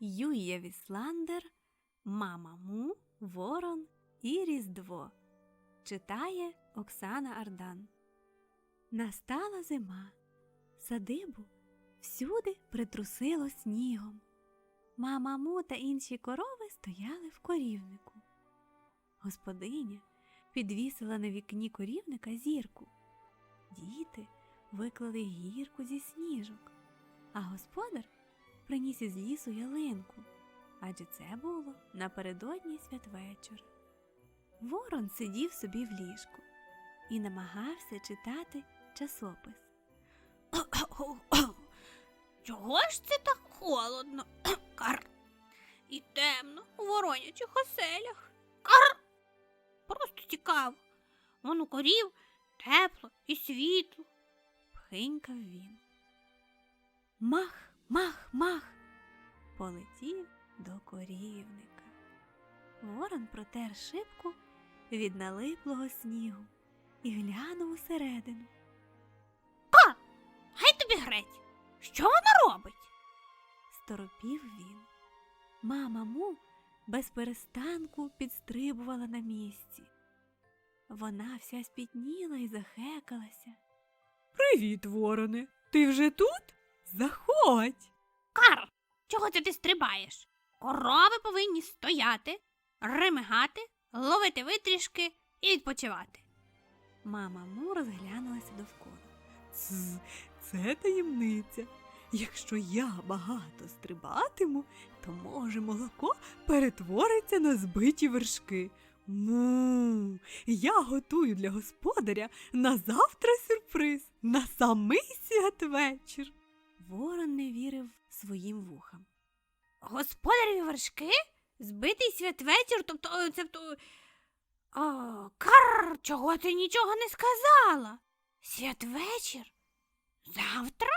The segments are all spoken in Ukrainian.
Юя Вісландер, Мама Му, Ворон і Різдво. Читає Оксана Ардан. Настала зима. Садибу всюди притрусило снігом. Мама Му та інші корови стояли в корівнику. Господиня підвісила на вікні корівника зірку. Діти виклали гірку зі сніжок, а господар приніс із лісу ялинку, адже це було напередодні святвечора. Ворон сидів собі в ліжку і намагався читати часопис. Чого ж це так холодно? Кар. І темно у воронячих оселях. Кар. Просто цікаво. Вон у корів тепло і світло. Пхинькав він. Мах, мах, мах. Полетів до корівника. Ворон протер шибку від налиплого снігу і глянув усередину. Гай тобі греть. Що вона робить? Сторопів він. Мама му без перестанку підстрибувала на місці. Вона вся спітніла і захекалася. Привіт, вороне. Ти вже тут? Заходь. Кар. Чого це ти стрибаєш? Корови повинні стояти, ремигати, ловити витрішки і відпочивати. Мама му розглянулася довкола. Це, це таємниця. Якщо я багато стрибатиму, то може молоко перетвориться на збиті вершки. Му, я готую для господаря на завтра сюрприз, на самий святвечір. Ворон не вірив своїм вухам. Господареві вершки? Збитий святвечір, тобто, е, цебто. О, кар, чого ти нічого не сказала? Святвечір? Завтра?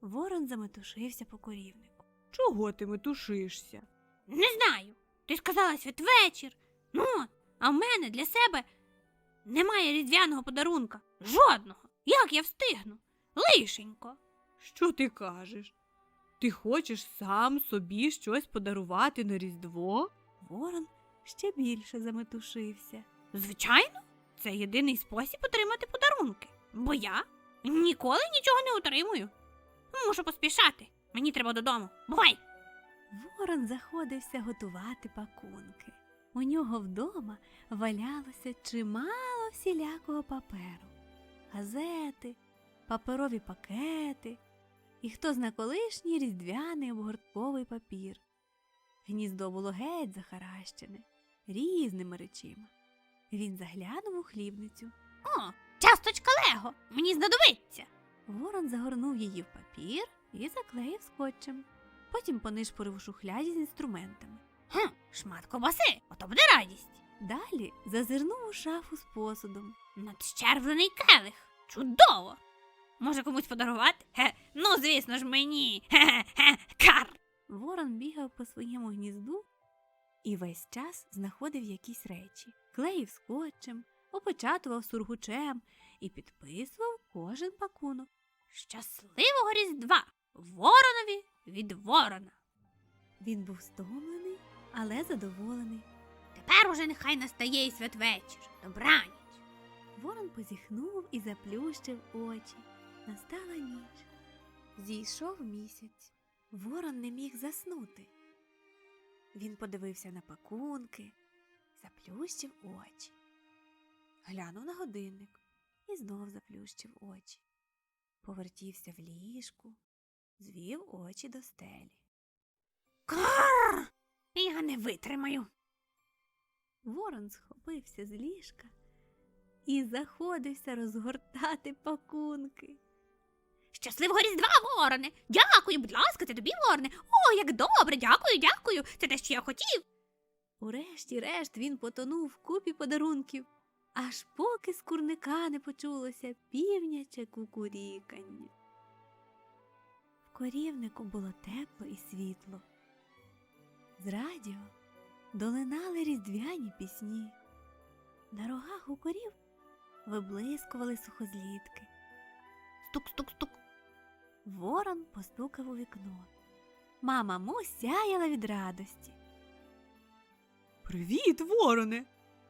Ворон заметушився по корівнику. Чого ти метушишся? Не знаю. Ти сказала святвечір. Ну, а в мене для себе немає різдвяного подарунка. Жодного. Як я встигну? Лишенько. Що ти кажеш? Ти хочеш сам собі щось подарувати на Різдво? Ворон ще більше заметушився. Звичайно, це єдиний спосіб отримати подарунки. Бо я ніколи нічого не отримую. Мушу поспішати. Мені треба додому. Бувай! Ворон заходився готувати пакунки. У нього вдома валялося чимало всілякого паперу, газети, паперові пакети і хто зна колишній різдвяний обгортковий папір. Гніздо було геть захаращене, різними речима. Він заглянув у хлібницю. О, часточка Лего! Мені знадобиться. Ворон загорнув її в папір і заклеїв скотчем. Потім понишпорив у шухляді з інструментами. Хм, шмат кобаси, ото буде радість. Далі зазирнув у шафу з посудом. Надщервлений келих. Чудово! Може комусь подарувати? Хе, ну, звісно ж, мені. Кар. Ворон бігав по своєму гнізду і весь час знаходив якісь речі, клеїв скотчем, опечатував сургучем і підписував кожен пакунок. Щасливого Різдва! Воронові від ворона. Він був стомлений, але задоволений. Тепер уже нехай настає і святвечір. Добраніч. Ворон позіхнув і заплющив очі. Настала ніч. Зійшов місяць. Ворон не міг заснути. Він подивився на пакунки, заплющив очі. Глянув на годинник і знов заплющив очі. Повертівся в ліжку, звів очі до стелі. Кар! Я не витримаю. Ворон схопився з ліжка і заходився розгортати пакунки. Щасливого Різдва, вороне! Дякую, будь ласка, це тобі, вороне. О, як добре, дякую, дякую. Це те, що я хотів. Урешті-решт він потонув в купі подарунків, аж поки з курника не почулося півняче кукурікання. В корівнику було тепло і світло. З радіо долинали різдвяні пісні. На рогах у корів виблискували сухозлітки. Стук-стук-стук. Ворон постукав у вікно. Мама Му сяяла від радості. Привіт, вороне!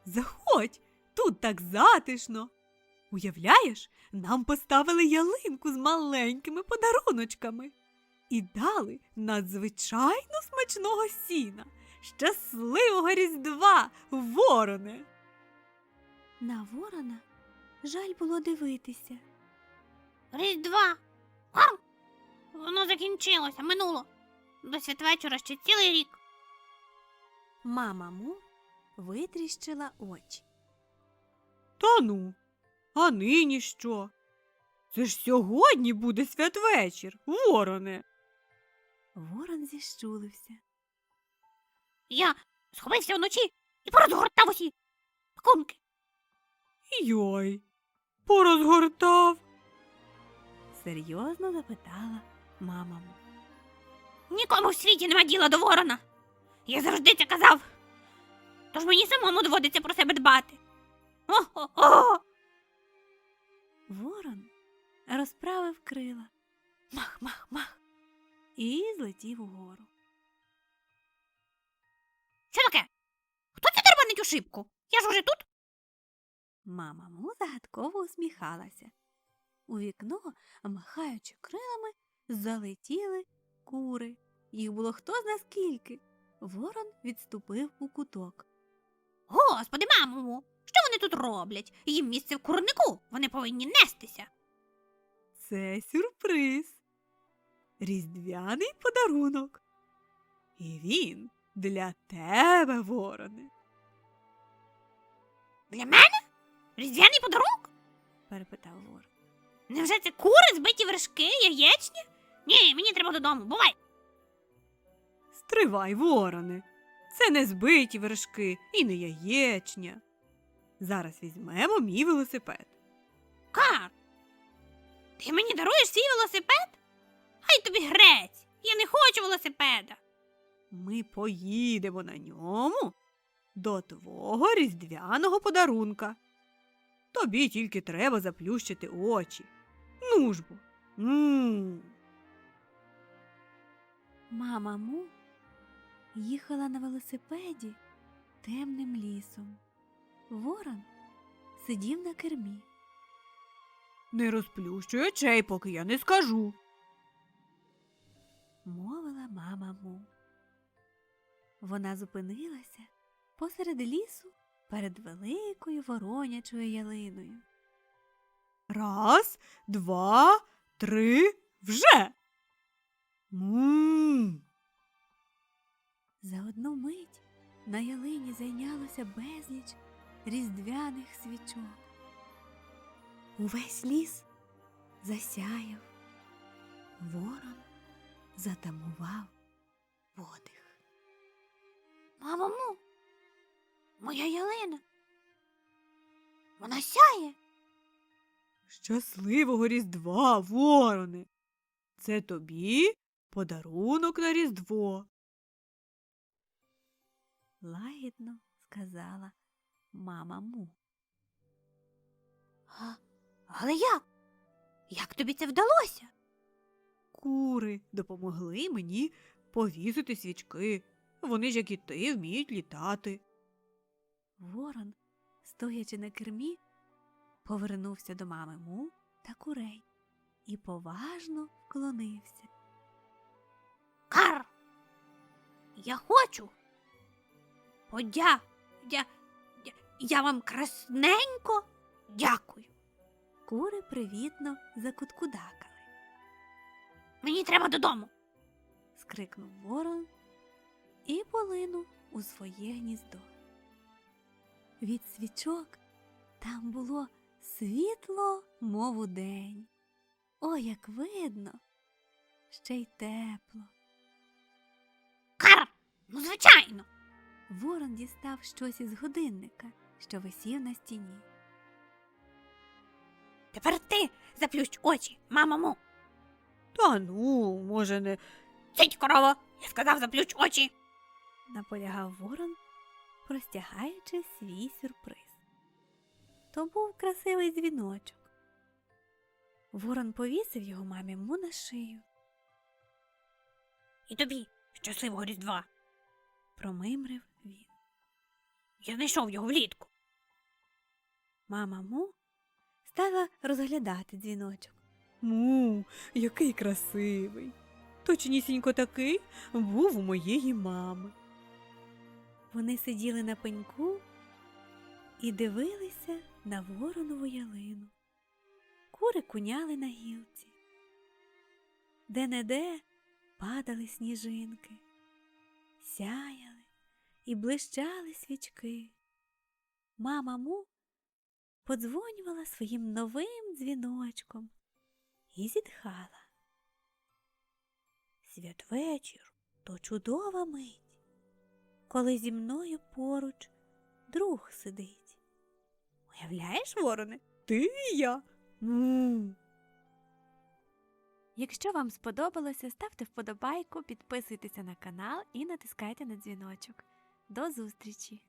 Заходь, тут так затишно. Уявляєш, нам поставили ялинку з маленькими подаруночками і дали надзвичайно смачного сіна. Щасливого Різдва, вороне! На ворона жаль було дивитися. Різдва. Воно закінчилося, минуло. До святвечора ще цілий рік. Мама Му витріщила очі. Та ну, а нині що? Це ж сьогодні буде святвечір, вороне. Ворон зіщулився. Я схопився вночі і порозгортав усі пакунки. Йой, порозгортав. Серйозно запитала мама Нікому в світі нема діла до ворона. Я завжди це казав. Тож мені самому доводиться про себе дбати. О-о-о! Ворон розправив крила. Мах, мах, мах. І злетів угору. Що таке? Хто це тербанить у шибку? Я ж уже тут. Мама Му загадково усміхалася. У вікно, махаючи крилами, залетіли кури. Їх було хто зна скільки. Ворон відступив у куток. Господи, мамо, що вони тут роблять? Їм місце в курнику. Вони повинні нестися. Це сюрприз. Різдвяний подарунок. І він для тебе, вороне. Для мене? Різдвяний подарунок? перепитав ворон. Невже це кури, збиті вершки, яєчні? Ні, мені треба додому. Бувай. Стривай, вороне. Це не збиті вершки і не яєчня. Зараз візьмемо мій велосипед. Кар. Ти мені даруєш свій велосипед? Хай тобі грець. Я не хочу велосипеда. Ми поїдемо на ньому до твого різдвяного подарунка. Тобі тільки треба заплющити очі. Ну ж бо. м Мама Му їхала на велосипеді темним лісом. Ворон сидів на кермі. Не розплющуй очей, поки я не скажу. мовила мама Му. Вона зупинилася посеред лісу перед великою воронячою ялиною. Раз, два, три, вже. М. За одну мить на ялині зайнялося безліч різдвяних свічок. Увесь ліс засяяв. Ворон затамував подих. Мамому, моя ялина. Вона сяє. Щасливого Різдва, вороне. Це тобі подарунок на Різдво. Лагідно сказала мама Му. А, але як? Як тобі це вдалося? Кури допомогли мені повісити свічки. Вони ж, як і ти, вміють літати. Ворон, стоячи на кермі, повернувся до мами Му та курей і поважно вклонився. Кар. Я хочу. Подя. Я, я, я вам красненько дякую. Кури привітно закуткудакали. Мені треба додому. скрикнув ворон і полинув у своє гніздо. Від свічок там було світло, мов у день. О, як видно, ще й тепло. Кар. Ну, звичайно. Ворон дістав щось із годинника, що висів на стіні. Тепер ти заплющ очі, мамому. Та ну, може, не. Цить корова. Я сказав, заплющ очі. наполягав ворон, простягаючи свій сюрприз. То був красивий дзвіночок. Ворон повісив його мамі му на шию. І тобі щасливого Різдва. Промимрив він. Я знайшов його влітку. Мама Му стала розглядати дзвіночок. Му, який красивий. Точнісінько такий був у моєї мами. Вони сиділи на пеньку і дивилися на воронову ялину. Кури куняли на гілці. Де-не-де падали сніжинки, сяяли і блищали свічки. Мама Му подзвонювала своїм новим дзвіночком і зітхала. Святвечір то чудова мить коли зі мною поруч друг сидить. Уявляєш, вороне? Ти і я. М. Якщо вам сподобалося, ставте вподобайку, підписуйтеся на канал і натискайте на дзвіночок. До зустрічі!